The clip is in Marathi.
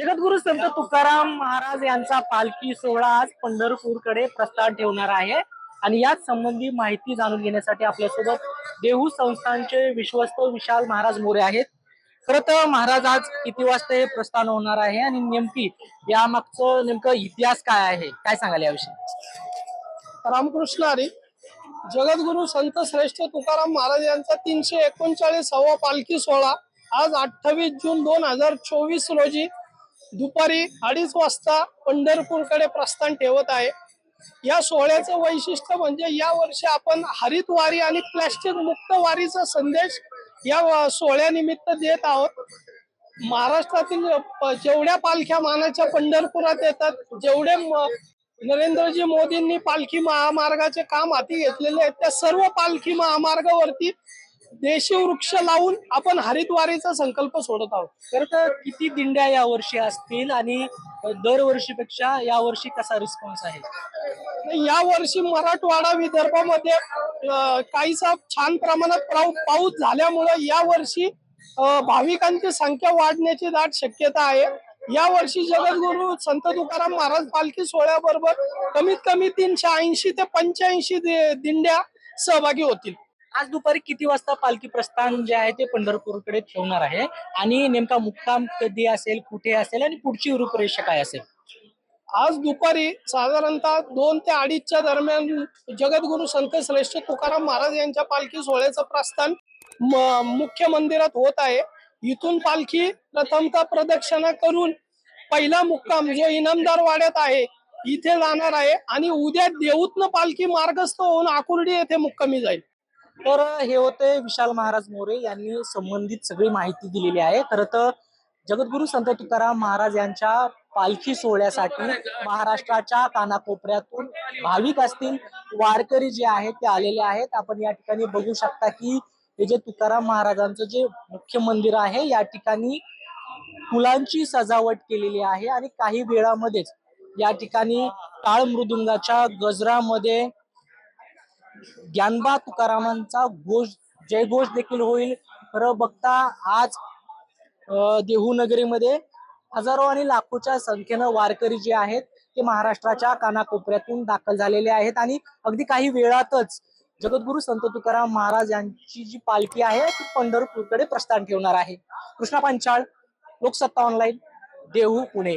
जगद्गुरु संत तुकाराम महाराज यांचा पालखी सोहळा आज पंढरपूरकडे प्रस्थान ठेवणार आहे. आणि याच संबंधी माहिती जाणून घेण्यासाठी आपल्यासोबत देहू संस्थानचे विश्वस्त विशाल महाराज मोरे आहेत. खरं तर महाराज आज किती वाजता हे प्रस्थान होणार आहे आणि नेमकी यामागचं नेमकं इतिहास काय आहे? काय सांगाल याविषयी? रामकृष्ण हरी जगद्गुरु संत श्रेष्ठ तुकाराम महाराज यांचा तीनशे एकोणचाळीसावा पालखी सोहळा आज अठ्ठावीस जून दोन हजार चोवीस रोजी दुपारी अडीच वाजता पंढरपूरकडे प्रस्थान ठेवत आहे. या सोहळ्याचं वैशिष्ट्य म्हणजे या वर्षी आपण हरित वारी आणि प्लॅस्टिक मुक्त वारीचा संदेश या सोहळ्यानिमित्त देत आहोत. महाराष्ट्रातील जेवढ्या पालख्या मानाच्या पंढरपुरात येतात जेवढे नरेंद्रजी मोदींनी पालखी महामार्गाचे काम हाती घेतलेले आहेत त्या सर्व पालखी महामार्गावरती देशी वृक्ष लावून आपण हरितवारीचा संकल्प सोडत आहोत. खरं तर किती दिंड्या यावर्षी असतील आणि दरवर्षीपेक्षा यावर्षी कसा रिस्पॉन्स आहे? या वर्षी मराठवाडा विदर्भामध्ये काहीसा छान प्रमाणात पाऊ- पाऊस झाल्यामुळं या वर्षी भाविकांची संख्या वाढण्याची दाट शक्यता आहे. या वर्षी जगद्गुरु संत तुकाराम महाराज पालखी सोहळ्याबरोबर कमीत कमी तीनशे ऐंशी ते पंच्याऐंशी दिंड्या सहभागी होतील. आज दुपारी किती वाजता पालखी प्रस्थान जे आहे ते पंढरपूरकडे ठेवणार आहे? आणि नेमका मुक्काम कधी असेल कुठे असेल आणि पुढची रूपरेषा काय असेल? आज दुपारी साधारणतः दोन ते अडीचच्या दरम्यान जगद्गुरु संत श्रेष्ठ तुकाराम महाराज यांच्या पालखी सोहळ्याचं प्रस्थान मुख्य मंदिरात होत आहे. इथून पालखी प्रथमतः प्रदक्षिणा करून पहिला मुक्काम जो इनामदार वाड्यात आहे इथे जाणार आहे आणि उद्या देऊतनं पालखी मार्गस्थ होऊन आकुर्डी येथे मुक्कामी जाईल. तर हे होते विशाल महाराज मोरे यांनी संबंधित सगळी माहिती दिलेली आहे. खरं तर जगद्गुरु संत तुकाराम महाराज यांच्या पालखी सोहळ्यासाठी महाराष्ट्राच्या कानाकोपऱ्यातून भाविक असतील वारकरी जे आहेत ते आलेले आहेत. आपण या ठिकाणी बघू शकता की हे जे तुकाराम महाराजांचं जे मुख्य मंदिर आहे या ठिकाणी फुलांची सजावट केलेली आहे. आणि काही वेळामध्येच या ठिकाणी टाळ मृदुंगाच्या गजरामध्ये ज्ञानबा तुकारामांचा घोष जयघोष देखील होईल. खरं बघता आज देहूनगरीमध्ये देहू नगरीमध्ये हजारो आणि लाखोच्या संख्येनं वारकरी जे आहेत ते महाराष्ट्राच्या कानाकोपऱ्यातून दाखल झालेले आहेत. आणि अगदी काही वेळातच जगद्गुरु संत तुकाराम महाराज यांची जी पालखी आहे ती पंढरपूरकडे प्रस्थान ठेवणार आहे. कृष्णा पांचाळ लोकसत्ता ऑनलाईन देहू पुणे.